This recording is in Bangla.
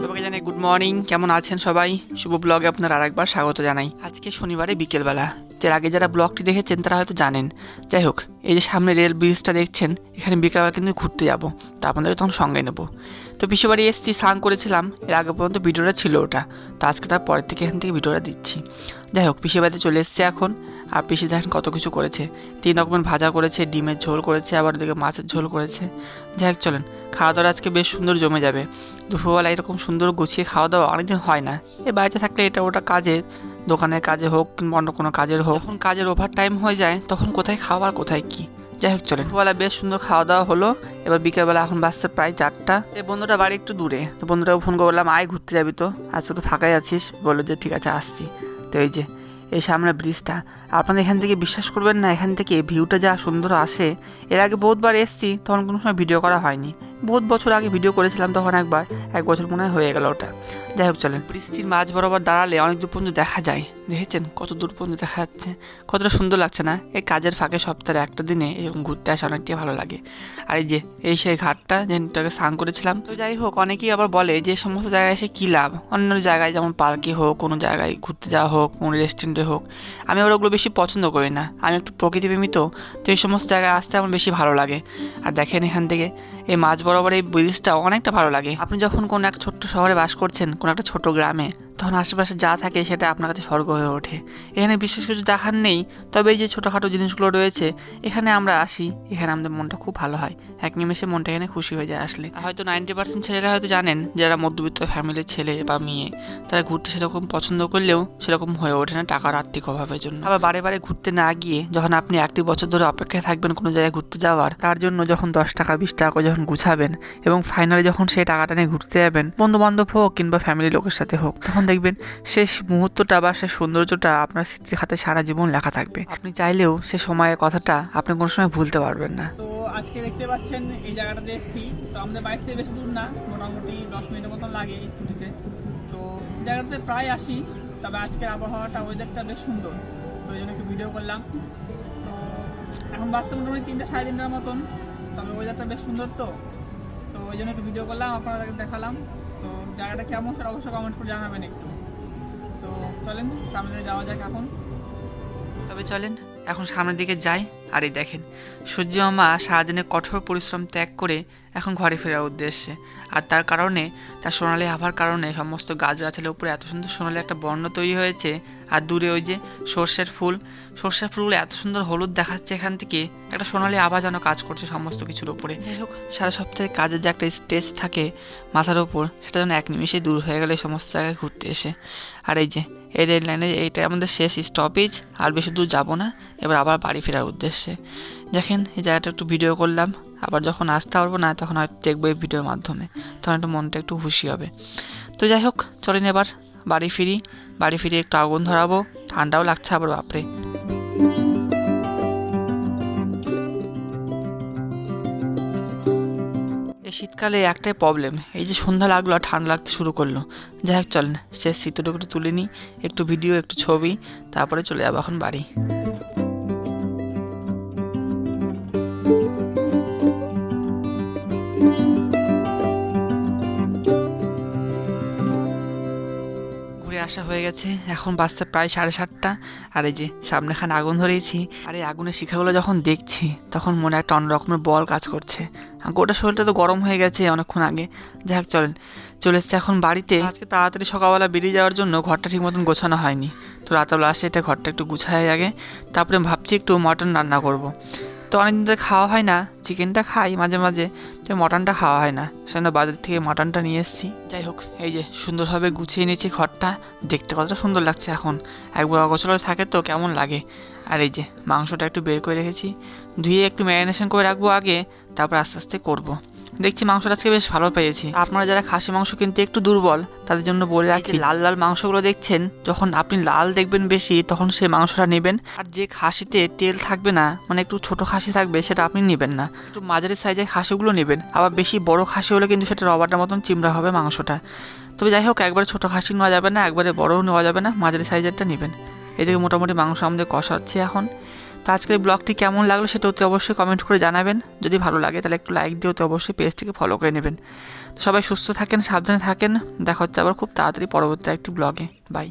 সবাইকে গুড মর্নিং কেমন আছেন সবাই? শুভ ব্লগে আপনার আরেকবার স্বাগত জানাই। আজকে শনিবারে বিকেলবেলা। এর আগে যারা ব্লগটি দেখেছেন, তারা হয়তো জানেন। যাই হোক, এই যে সামনে রেল ব্রিজটা দেখছেন, এখানে বিকেলবেলা কিন্তু ঘুরতে যাব। তা আপনাদেরকে তখন সঙ্গে নেব। তো পিসেবাড়ি এসেছি, স্নান করেছিলাম। এর আগে পর্যন্ত ভিডিওটা ছিল ওটা। তো আজকে তার পরের থেকে এখান থেকে ভিডিওটা দিচ্ছি। যাই হোক পিসে বাড়িতে চলে এসেছে এখন। আর পিসি দেখেন কত কিছু করেছে। তিন রকমের ভাজা করেছে, ডিমের ঝোল করেছে, আবার ওদিকে মাছের ঝোল করেছে। যাই হোক, চলেন। খাওয়া দাওয়া আজকে বেশ সুন্দর জমে যাবে। দুপুরবেলা এরকম সুন্দর গুছিয়ে খাওয়া দাওয়া অনেকদিন হয় না। এ বাড়িতে থাকলে এটা ওটা কাজে দোকানের কাজে হোক কিংবা অন্য কোনো কাজের হোক। যখন কাজের ওভার টাইম হয়ে যায়, তখন কোথায় খাওয়া কোথায় কি? যাই হোক, চলেন। দুপুরবেলা বেশ সুন্দর খাওয়া দাওয়া হলো। এবার বিকেলবেলা এখন বাসছে প্রায় চারটা। এই বন্ধুটা বাড়ি একটু দূরে। তো বন্ধুটাকে ফোন করলাম, আয় ঘুরতে যাবি তো? আজকে তো ফাঁকাই আছিস। বলল যে, ঠিক আছে, আসছি। তো এই যে এই সামনে ব্রিজটা। আপনারা এখান থেকে বিশ্বাস করবেন না, এখান থেকে ভিউটা যা সুন্দর আসে, এর আগে বহুতবার এসেছি, তখন কোনো সময় ভিডিও করা হয়নি। বহুত বছর আগে ভিডিও করেছিলাম তখন একবার, এক বছর মনে হয় গেল ওটা। যাই হোক, চলেন। বৃষ্টির মাঝ বরাবর দাঁড়ালে অনেক দূর পর্যন্ত দেখা যায়, দেখেছেন? কত দূর পর্যন্ত দেখা যাচ্ছে। কতটা সুন্দর লাগছে না? এই কাজের ফাঁকে সপ্তাহে একটা দিনে এরকম ঘুরতে আসা অনেকটাই ভালো লাগে। আর এই যে, এই সেই ঘাটটা যেটাকে স্নান করেছিলাম। তো যাই হোক, অনেকেই আবার বলে যে সমস্ত জায়গায় এসে কী লাভ? অন্য জায়গায় যেমন পার্কে হোক, কোনো জায়গায় ঘুরতে যাওয়া হোক, কোনো রেস্টুরেন্টে হোক, আমি আবার ওগুলো বেশি পছন্দ করি না। আমি একটু প্রকৃতিপ্রেমী তো এই সমস্ত জায়গায় আসতে আমার বেশি ভালো লাগে। আর দেখেন এখান থেকে এই মাঝ বরাবর এই ব্রিজটা অনেকটা ভালো লাগে। আপনি যখন কোনো এক ছোট্ট শহরে বাস করছেন, কোনো একটা ছোট গ্রামে তখন আশেপাশে যা থাকে সেটা আপনার কাছে স্বর্গ হয়ে ওঠে। এখানে বিশেষ কিছু দেখার নেই, তবে এই যে ছোটোখাটো জিনিসগুলো রয়েছে, এখানে আমরা আসি, এখানে আমাদের মনটা খুব ভালো হয়। এক নিমেষে মনটা এখানে খুশি হয়ে যায় আসলে। হয়তো নাইনটি পার্সেন্ট ছেলেরা হয়তো জানেন, যারা মধ্যবিত্ত ফ্যামিলির ছেলে বা মেয়ে, তারা ঘুরতে সেরকম পছন্দ করলেও সেরকম হয়ে ওঠে না টাকার আর্থিক অভাবের জন্য। আবার বারে বারে ঘুরতে না গিয়ে যখন আপনি একটি বছর ধরে অপেক্ষায় থাকবেন কোনো জায়গায় ঘুরতে যাওয়ার, তার জন্য যখন দশ টাকা, বিশ টাকা যখন গুছাবেন এবং ফাইনালি যখন সেই টাকাটা নিয়ে ঘুরতে যাবেন বন্ধু বান্ধব হোক কিংবা ফ্যামিলি লোকের সাথে হোক, তখন দেখবেন শেষ মুহূর্তটা বা সেই সৌন্দর্যটা আপনার স্মৃতির খাতে সারা জীবন লেখা থাকবে। আপনি চাইলেও সে সময়ের কথাটা আপনি কোনো সময় ভুলতে পারবেন না। তো আজকে দেখতে পাচ্ছেন এই জায়গাটাতে এসেছি। তো আমাদের বাড়ি থেকে বেশি দূর না, মোটামুটি দশ মিনিটের মতন লাগে স্কুটিতে। তো জায়গাটাতে প্রায় আসি, তবে আজকের আবহাওয়াটা ওয়েদারটা বেশ সুন্দর। তো ওই জন্য একটু ভিডিও করলাম। তো এখন বাঁচতে মোটামুটি তিনটা সাড়ে তিনটার মতন, তবে ওয়েদারটা বেশ সুন্দর তো। তো ওই জন্য একটু ভিডিও করলাম আপনাদেরকে দেখালাম। তো জায়গাটা কেমন সেটা অবশ্যই কমেন্ট করে জানাবেন একটু। তো চলেন, সামনে যাওয়া যাক এখন। তবে চলেন, এখন সামনের দিকে যাই। আর এই দেখেন, সূর্য মামা সারাদিনে কঠোর পরিশ্রম ত্যাগ করে এখন ঘরে ফেরার উদ্দেশ্যে। আর তার কারণে, তার সোনালি আভার কারণে সমস্ত গাছগাছালির উপরে এত সুন্দর সোনালি একটা বর্ণ তৈরি হয়েছে। আর দূরে ওই যে সর্ষের ফুল, সর্ষের ফুলগুলো এত সুন্দর হলুদ দেখাচ্ছে এখান থেকে, একটা সোনালি আভা যেন কাজ করছে সমস্ত কিছুর উপরে। সারা সপ্তাহে কাজের যে একটা স্টেজ থাকে মাথার উপর, সেটা যেন এক নিমিষেই দূর হয়ে গেলে সমস্ত জায়গায় ঘুরতে এসে। আর এই যে, এই রেল লাইনে এইটা আমাদের শেষ স্টপেজ আর বেশি দূর যাব না, এবার আবার বাড়ি ফেরার উদ্দেশ্যে। দেখেন, এই জায়গাটা একটু ভিডিও করলাম। আবার যখন আসতে পারব না, তখন হয়তো দেখব এই ভিডিওর মাধ্যমে। তখন একটু মনটা একটু খুশি হবে। তো যাই হোক, চলেন এবার বাড়ি ফিরি। বাড়ি ফিরে একটু আগুন ধরাবো। ঠান্ডাও লাগছে আবার, বাপরে। এই শীতকালে একটাই প্রবলেম এই যে সন্ধ্যা লাগল আর ঠান্ডা লাগতে শুরু করল। যাই হোক, চলেন। সে শীতটুকু তুলে নিই। একটু ভিডিও একটু ছবি। তারপরে চলে যাব এখন বাড়ি। ঘুরে আসা হয়ে গেছে। এখন বাজছে প্রায় সাড়ে সাতটা। আর এই যে সামনে খান আগুন ধরিয়েছি আর এই আগুনের শিখাগুলো যখন দেখছি, তখন মনে একটা অন্য রকমের বল কাজ করছে। গোটা শরীরটা তো গরম হয়ে গেছে অনেকক্ষণ আগে। যাই হোক চলেন। চলে এসছে এখন বাড়িতে। আজকে তাড়াতাড়ি সকালবেলা বেরিয়ে যাওয়ার জন্য ঘরটা ঠিক মতন গোছানো হয়নি। তো রাতবেলা আসে, এটা ঘরটা একটু গুছাই আগে। তারপরে ভাবছি একটু মটন রান্না করব। তো অনেকদিন ধরে খাওয়া হয় না, চিকেনটা খাই মাঝে মাঝে, তো মটনটা খাওয়া হয় না। সেজন্য বাজার থেকে মটনটা নিয়ে এসেছি। যাই হোক, এই যে সুন্দরভাবে গুছিয়ে নিয়েছি ঘরটা, দেখতে কতটা সুন্দর লাগছে এখন। একবার অগোছল থাকে তো কেমন লাগে। আর এই যে মাংসটা একটু বের করে রেখেছি, ধুয়ে একটু ম্যারিনেশন করে রাখব আগে, তারপর আস্তে আস্তে করব। দেখছি মাংসটা আজকে বেশ ভালো পেয়েছি। আপনারা যারা খাসি মাংস কিনতে একটু দুর্বল, তাদের জন্য বলে রাখি লাল লাল মাংসগুলো দেখছেন, যখন আপনি লাল দেখবেন বেশি, তখন সেই মাংসটা নেবেন। আর যে খাসিতে তেল থাকবে না মানে একটু ছোট খাসি থাকবে, সেটা আপনি নেবেন না। একটু মাঝারি সাইজের খাসিগুলো নেবেন। আবার বেশি বড় খাসি হলে কিন্তু সেটা রবারটার মতন চিমড়া হবে মাংসটা। তবে যাই হোক, একবারে ছোট খাসি নেওয়া যাবে না, একবারে বড়ও নেওয়া যাবে না, মাঝারি সাইজেরটা নেবেন। এদিকে মোটামুটি মাংস আমাদের কষাচ্ছে এখন। তো আজকের ব্লগটি কেমন লাগল সেটা অতি অবশ্যই কমেন্ট করে জানাবেন। যদি ভালো লাগে তাহলে একটু লাইক দিয়ে অতি অবশ্যই পেজটিকে ফলো করে নেবেন। তো সবাই সুস্থ থাকেন, সাবধানে থাকেন। দেখা হচ্ছে আবার খুব তাড়াতাড়ি পরবর্তী একটি ব্লগে। বাই